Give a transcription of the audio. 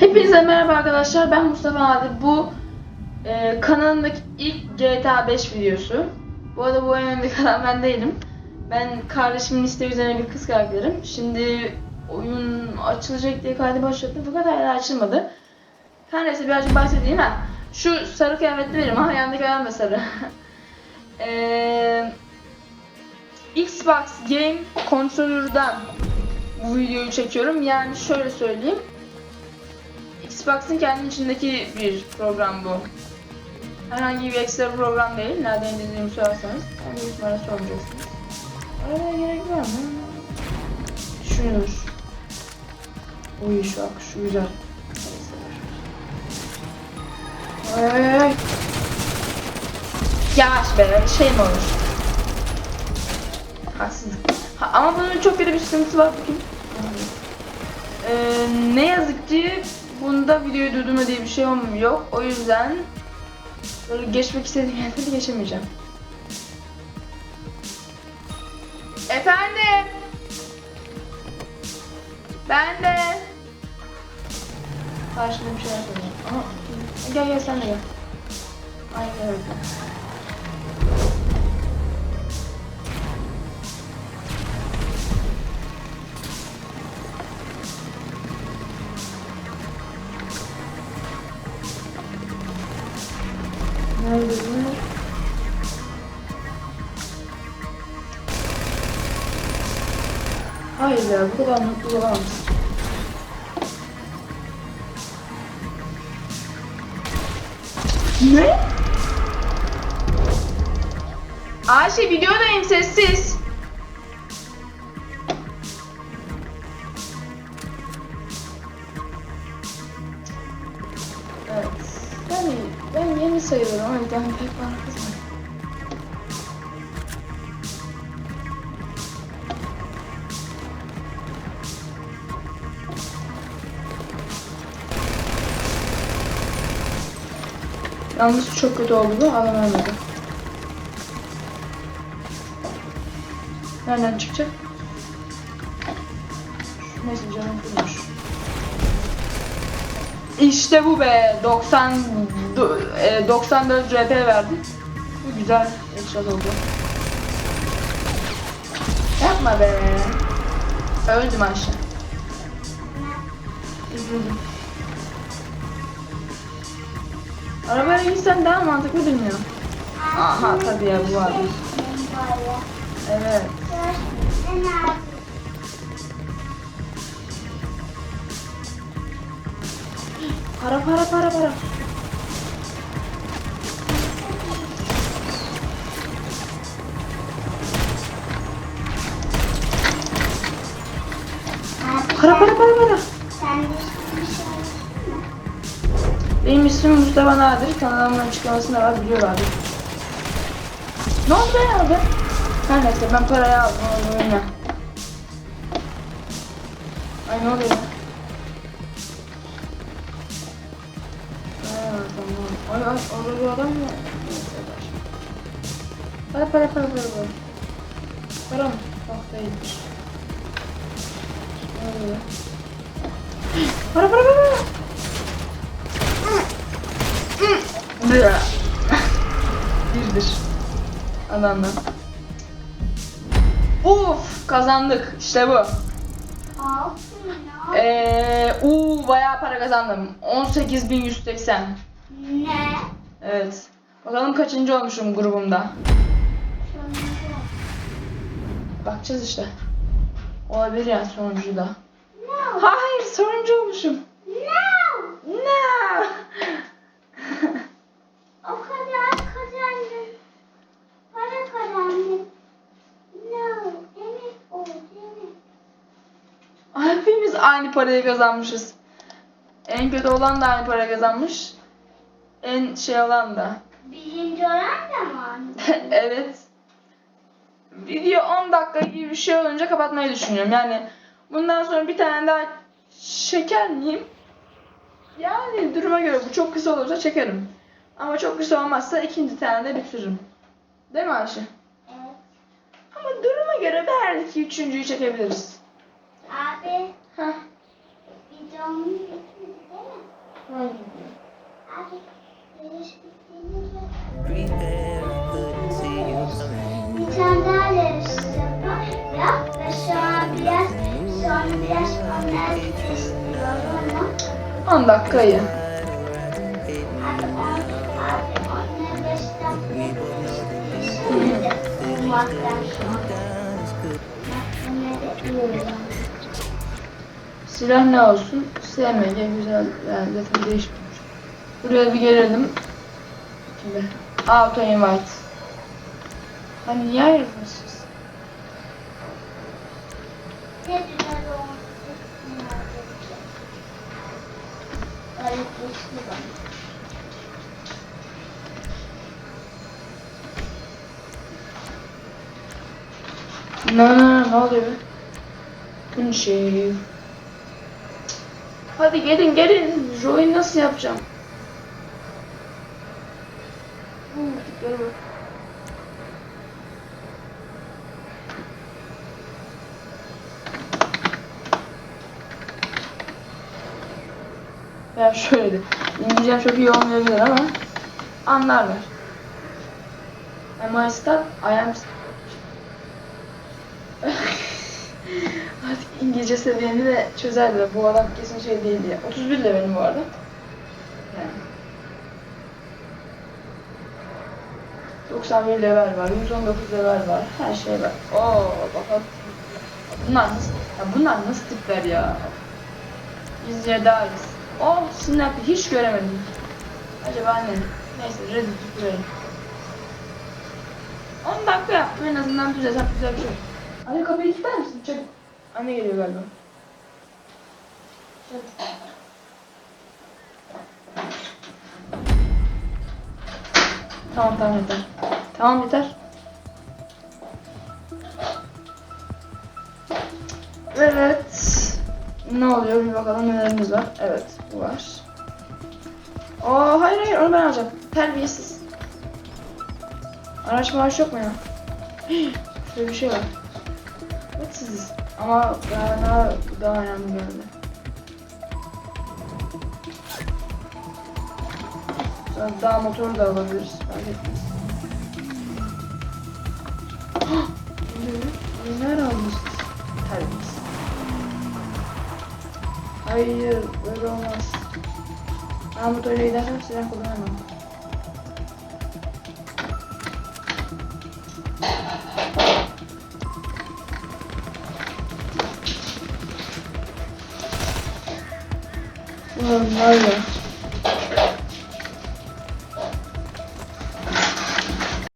Hepinize merhaba arkadaşlar. Ben Mustafa abi. Bu e, kanalımdaki ilk GTA 5 videosu. Bu arada bu en önemli kanal ben değilim. Ben kardeşimin isteği üzerine bir kız karakterim. Şimdi oyun açılacak diye kaydı başlattım fakat hala açılmadı. Her neyse birazcık bahsedeyim ha. Şu sarı kıyafetli benim ama yanındaki adam da sarı. Eee Xbox Game Controller'dan bu videoyu çekiyorum. Yani şöyle söyleyeyim. Xbox'ın kendi içindeki bir program bu. Herhangi bir ekstra program değil. Nereden indirdiğimi sorarsanız. Ben büyük ihtimalle sormayacaksınız. Arabaya gerek var mı? Şudur. Uy şu bak şu güzel. Ay. Yavaş be şey mi olur? Haksızlık. Ha, ama bunun çok kötü bir sıkıntısı var bakayım. Ee, ne yazık ki bunda videoyu durdurma diye bir şey. Yok. O yüzden böyle geçmek istediğim yerleri geçemeyeceğim. Efendim. Ben de. Karşımda bir şeyler söyleyeceğim. Ama gel gel sen de gel. Aynen öyle. Hayır ya bu kadar mutlu olamaz. Ne? Ayşe videodayım sessiz. Ben yeni sayılırım o yüzden pek bana kızmayın. Yalnız çok kötü oldu alan olmadı. Nereden çıkacak? Neyse canım kurmuş. İşte bu be. 90 do- e, 94 RP verdi. Bu güzel headshot oldu. Yapma be. Öldüm aşağı. Üzüldüm. Arabaya gitsen daha mantıklı bilmiyorum. Aha tabii ya bu abi. Evet. Para para para para. Para para para para. Benim ismim Mustafa Nadir. Kanalımın açıklamasında var biliyor abi. Ne oldu be abi? Her neyse ben parayı aldım. Oyna. Ay ne oluyor? Ay orada bir adam boş. Para para para para para. Para mı? Ne oluyor? Para para para. Birdir. Adamdan. Uf kazandık. İşte bu. Eee uuu bayağı para kazandım. 18.180. Ne? Evet. Bakalım kaçıncı olmuşum grubumda. Bakacağız işte. Olabilir yani sonuncu da. No. Hayır sonuncu olmuşum. No. No. O kadar kazandım. Para kazandım. No. Emek oldu emek. Hepimiz aynı parayı kazanmışız. En kötü olan da aynı parayı kazanmış. En şey olan da. Birinci olan da mı? evet. Video 10 dakika gibi bir şey olunca kapatmayı düşünüyorum. Yani bundan sonra bir tane daha çeker miyim? Yani duruma göre bu çok kısa olursa çekerim. Ama çok kısa olmazsa ikinci tane de bitiririm. Değil mi Ayşe? Evet. Ama duruma göre belki üçüncüyü çekebiliriz. Abi Heh. videomu bitirdi değil mi? Bir tane daha levisi yap ve sonra biraz sonra biraz onlar 10 dakika. Silah ne olsun? SMG güzel yani zaten değişmiyor. Buraya bir gelelim. Şimdi auto invite. Hani niye ayrılmışsınız? Ne. Ne ne oluyor? Bu şey. Hadi gelin gelin. Joy nasıl yapacağım? Bak. Ya şöyle. İngilizcem çok iyi olmayabilir ama anlarlar. Am I stuck? I am Artık İngilizce seviyeni de çözerler. Bu adam kesin şey değil diye. 31 de benim bu arada. Yani. 91 level var, 119 level var, her şey var. Oo bakalım. Bunlar nasıl, ya bunlar nasıl tipler ya? Biz Jedi'yiz. Oh snap hiç göremedim. Acaba ne? Neyse Reddit'i görelim. 10 dakika yaptım en azından düz hesap güzel bir şey. Anne kapıyı kilitler misin? Çek. Anne geliyor galiba. Çek. Tamam tamam yeter. Tamam yeter. Evet. Ne oluyor bir bakalım nelerimiz var. Evet bu var. Aa hayır hayır onu ben alacağım. Terbiyesiz. Araç maaş yok mu ya? Şöyle bir şey var. İs this? Ama daha, daha önemli geldi. Daha motoru da alabiliriz. Fark etmez. Ne- Neler almışız? Terbiyesiz. Hayır, böyle olmaz. Ben motorla gidersem silah kullanamam. Ulan var ya.